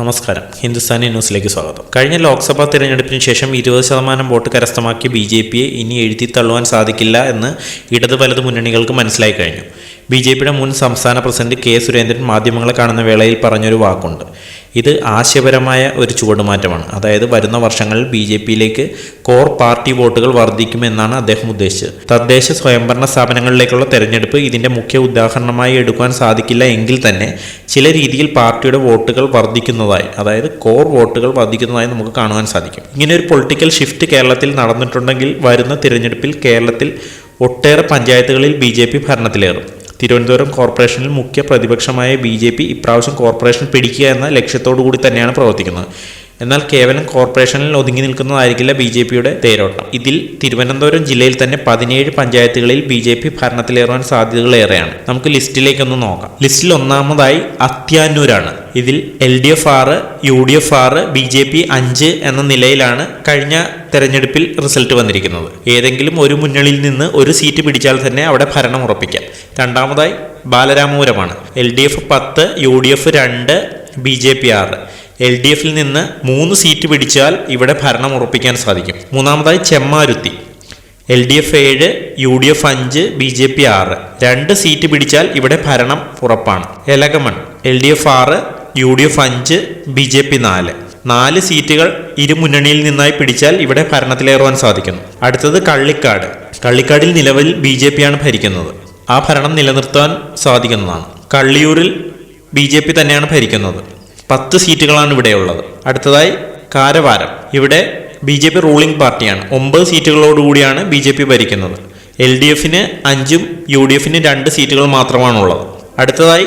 നമസ്കാരം. ഹിന്ദുസ്ഥാനി ന്യൂസിലേക്ക് സ്വാഗതം. കഴിഞ്ഞ ലോക്സഭാ തിരഞ്ഞെടുപ്പിന് ശേഷം ഇരുപത് ശതമാനം വോട്ട് കരസ്ഥമാക്കിയ ബി ജെ പിയെ ഇനി എഴുതി തള്ളുവാൻ സാധിക്കില്ല എന്ന് ഇടത് വലത് മുന്നണികൾക്ക് മനസ്സിലായി കഴിഞ്ഞു. ബി ജെ പിയുടെ മുൻ സംസ്ഥാന പ്രസിഡന്റ് കെ സുരേന്ദ്രൻ മാധ്യമങ്ങളെ കാണുന്ന വേളയിൽ പറഞ്ഞൊരു വാക്കുണ്ട്. ഇത് ആശയപരമായ ഒരു ചുവടുമാറ്റമാണ്. അതായത് വരുന്ന വർഷങ്ങളിൽ ബി ജെ പിയിലേക്ക് കോർ പാർട്ടി വോട്ടുകൾ വർദ്ധിക്കുമെന്നാണ് അദ്ദേഹം ഉദ്ദേശിച്ചത്. തദ്ദേശ സ്വയംഭരണ സ്ഥാപനങ്ങളിലേക്കുള്ള തെരഞ്ഞെടുപ്പ് ഇതിന്റെ മുഖ്യ ഉദാഹരണമായി എടുക്കുവാൻ സാധിക്കില്ല എങ്കിൽ തന്നെ ചില രീതിയിൽ പാർട്ടിയുടെ വോട്ടുകൾ വർദ്ധിക്കുന്നതായി അതായത് കോർ വോട്ടുകൾ വർദ്ധിക്കുന്നതായി നമുക്ക് കാണുവാൻ സാധിക്കും. ഇങ്ങനെ ഒരു പൊളിറ്റിക്കൽ ഷിഫ്റ്റ് കേരളത്തിൽ നടന്നിട്ടുണ്ടെങ്കിൽ വരുന്ന തിരഞ്ഞെടുപ്പിൽ കേരളത്തിൽ ഒട്ടേറെ പഞ്ചായത്തുകളിൽ ബി ഭരണത്തിലേറും. തിരുവനന്തപുരം കോർപ്പറേഷനിൽ മുഖ്യ പ്രതിപക്ഷമായ ബി ജെ പി ഇപ്രാവശ്യം കോർപ്പറേഷൻ പിടിക്കുക എന്ന ലക്ഷ്യത്തോടു കൂടി തന്നെയാണ് പ്രവർത്തിക്കുന്നത്. എന്നാൽ കേവലം കോർപ്പറേഷനിൽ ഒതുങ്ങി നിൽക്കുന്നതായിരിക്കില്ല ബി ജെ പിയുടെ തേരോട്ടം. ഇതിൽ തിരുവനന്തപുരം ജില്ലയിൽ തന്നെ പതിനേഴ് പഞ്ചായത്തുകളിൽ ബി ജെ പി ഭരണത്തിലേറാൻ സാധ്യതകൾ ഏറെയാണ്. നമുക്ക് ലിസ്റ്റിലേക്കൊന്ന് നോക്കാം. ലിസ്റ്റിൽ ഒന്നാമതായി അത്യാന്നൂരാണ് ഇതിൽ എൽ ഡി എഫ് ആറ് യു ഡി എഫ് ആറ് ബി ജെ പി അഞ്ച് എന്ന നിലയിലാണ് കഴിഞ്ഞ തെരഞ്ഞെടുപ്പിൽ റിസൾട്ട് വന്നിരിക്കുന്നത്. ഏതെങ്കിലും ഒരു മുന്നണിയിൽ നിന്ന് ഒരു സീറ്റ് പിടിച്ചാൽ തന്നെ അവിടെ ഭരണം ഉറപ്പിക്കാം. രണ്ടാമതായി ബാലരാമപുരമാണ്. എൽ ഡി എഫ് പത്ത് യു ഡി എഫ് രണ്ട് ബി ജെ പി ആറ്. എൽ ഡി എഫിൽ നിന്ന് മൂന്ന് സീറ്റ് പിടിച്ചാൽ ഇവിടെ ഭരണം ഉറപ്പിക്കാൻ സാധിക്കും. മൂന്നാമതായി ചെമ്മാരുത്തി. എൽ ഡി എഫ് ഏഴ് യു ഡി എഫ് അഞ്ച് ബി ജെ പി ആറ്. രണ്ട് സീറ്റ് പിടിച്ചാൽ ഇവിടെ ഭരണം ഉറപ്പാണ്. എലകമൺ. എൽ ഡി എഫ് ആറ് യു ഡി എഫ് അഞ്ച് ബി ജെ പി നാല്. നാല് സീറ്റുകൾ ഇരുമുന്നണിയിൽ നിന്നായി പിടിച്ചാൽ ഇവിടെ ഭരണത്തിലേറുവാൻ സാധിക്കുന്നു. അടുത്തത് കള്ളിക്കാട്. കള്ളിക്കാടിൽ നിലവിൽ ബി ജെ പിയാണ് ഭരിക്കുന്നത്. ആ ഭരണം നിലനിർത്താൻ സാധിക്കുന്നതാണ്. കള്ളിയൂരിൽ ബി ജെ പി തന്നെയാണ് ഭരിക്കുന്നത്. പത്ത് സീറ്റുകളാണ് ഇവിടെയുള്ളത് അടുത്തതായി കാരവാരം. ഇവിടെ ബി ജെ പി റൂളിംഗ് പാർട്ടിയാണ് ഒമ്പത് സീറ്റുകളോടുകൂടിയാണ് ബി ജെ പി ഭരിക്കുന്നത്. എൽ ഡി എഫിന് അഞ്ചും യു ഡി എഫിന് രണ്ട് സീറ്റുകൾ മാത്രമാണുള്ളത്. അടുത്തതായി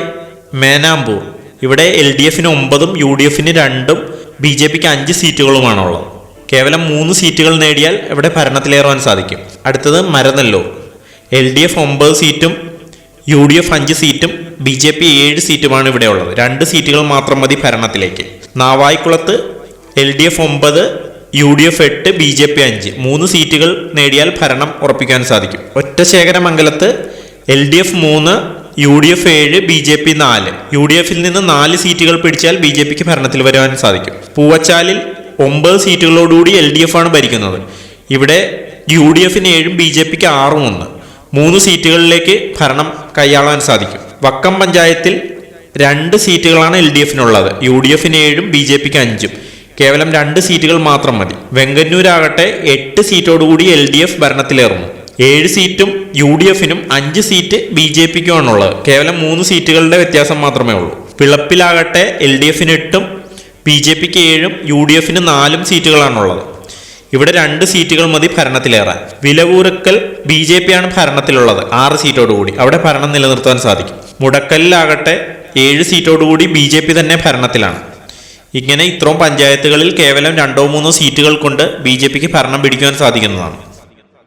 മേനാമ്പൂർ. ഇവിടെ എൽ ഡി എഫിന് ഒമ്പതും യു ഡി എഫിന് രണ്ടും ബി ജെ പിക്ക് അഞ്ച് സീറ്റുകളുമാണുള്ളത്. കേവലം മൂന്ന് സീറ്റുകൾ നേടിയാൽ ഇവിടെ ഭരണത്തിലേറുവാൻ സാധിക്കും. അടുത്തത് മരനെല്ലൂർ. എൽ ഡി എഫ് ഒമ്പത് സീറ്റും യു ഡി എഫ് അഞ്ച് സീറ്റും ബി ജെ പി ഏഴ് സീറ്റുമാണ് ഇവിടെ ഉള്ളത് രണ്ട് സീറ്റുകൾ മാത്രം മതി ഭരണത്തിലേക്ക്. നാവായിക്കുളത്ത് എൽ ഡി എഫ് ഒമ്പത് യു ഡി എഫ് എട്ട് ബി ജെ പി അഞ്ച്. മൂന്ന് സീറ്റുകൾ നേടിയാൽ ഭരണം ഉറപ്പിക്കാൻ സാധിക്കും. ഒറ്റശേഖരമംഗലത്ത് എൽ ഡി എഫ് മൂന്ന് യു ഡി എഫ് ഏഴ് ബി ജെ പി നാല്. യു ഡി എഫിൽ നിന്ന് നാല് സീറ്റുകൾ പിടിച്ചാൽ ബി ജെ പിക്ക് ഭരണത്തിൽ വരുവാൻ സാധിക്കും. പൂവച്ചാലിൽ ഒമ്പത് സീറ്റുകളോടുകൂടി എൽ ഡി എഫ് ആണ് ഭരിക്കുന്നത്. ഇവിടെ യു ഡി എഫിന് ഏഴും ബി ജെ പിക്ക് ആറും ഒന്ന്. മൂന്ന് സീറ്റുകളിലേക്ക് ഭരണം കൈയാളാൻ സാധിക്കും. വക്കം പഞ്ചായത്തിൽ രണ്ട് സീറ്റുകളാണ് എൽ ഡി എഫിനുള്ളത്. യു ഡി എഫിന് ഏഴും ബി ജെ പിക്ക് അഞ്ചും. കേവലം രണ്ട് സീറ്റുകൾ മാത്രം മതി. വെങ്കന്നൂരാകട്ടെ എട്ട് സീറ്റോടുകൂടി എൽ ഡി എഫ് ഭരണത്തിലേറുന്നു. ഏഴ് സീറ്റും യു ഡി എഫിനും അഞ്ച് സീറ്റ് ബി ജെ പിക്കുമാണുള്ളത്. കേവലം മൂന്ന് സീറ്റുകളുടെ വ്യത്യാസം മാത്രമേ ഉള്ളൂ. പിളപ്പിലാകട്ടെ എൽ ഡി എഫിന് എട്ടും ബി ജെ പിക്ക് ഏഴും യു ഡി എഫിന് നാലും സീറ്റുകളാണുള്ളത്. ഇവിടെ രണ്ട് സീറ്റുകൾ മതി ഭരണത്തിലേറാൻ. വിലവൂരക്കൽ ബി ജെ പി ആണ് ഭരണത്തിലുള്ളത്. ആറ് സീറ്റോടുകൂടി. അവിടെ ഭരണം നിലനിർത്താൻ സാധിക്കും. മുടക്കലിലാകട്ടെ ഏഴ് സീറ്റോടുകൂടി ബി ജെ പി തന്നെ ഭരണത്തിലാണ്. ഇങ്ങനെ ഇത്രയും പഞ്ചായത്തുകളിൽ കേവലം രണ്ടോ മൂന്നോ സീറ്റുകൾ കൊണ്ട് ബി ജെ പിക്ക് ഭരണം പിടിക്കുവാൻ സാധിക്കുന്നതാണ്.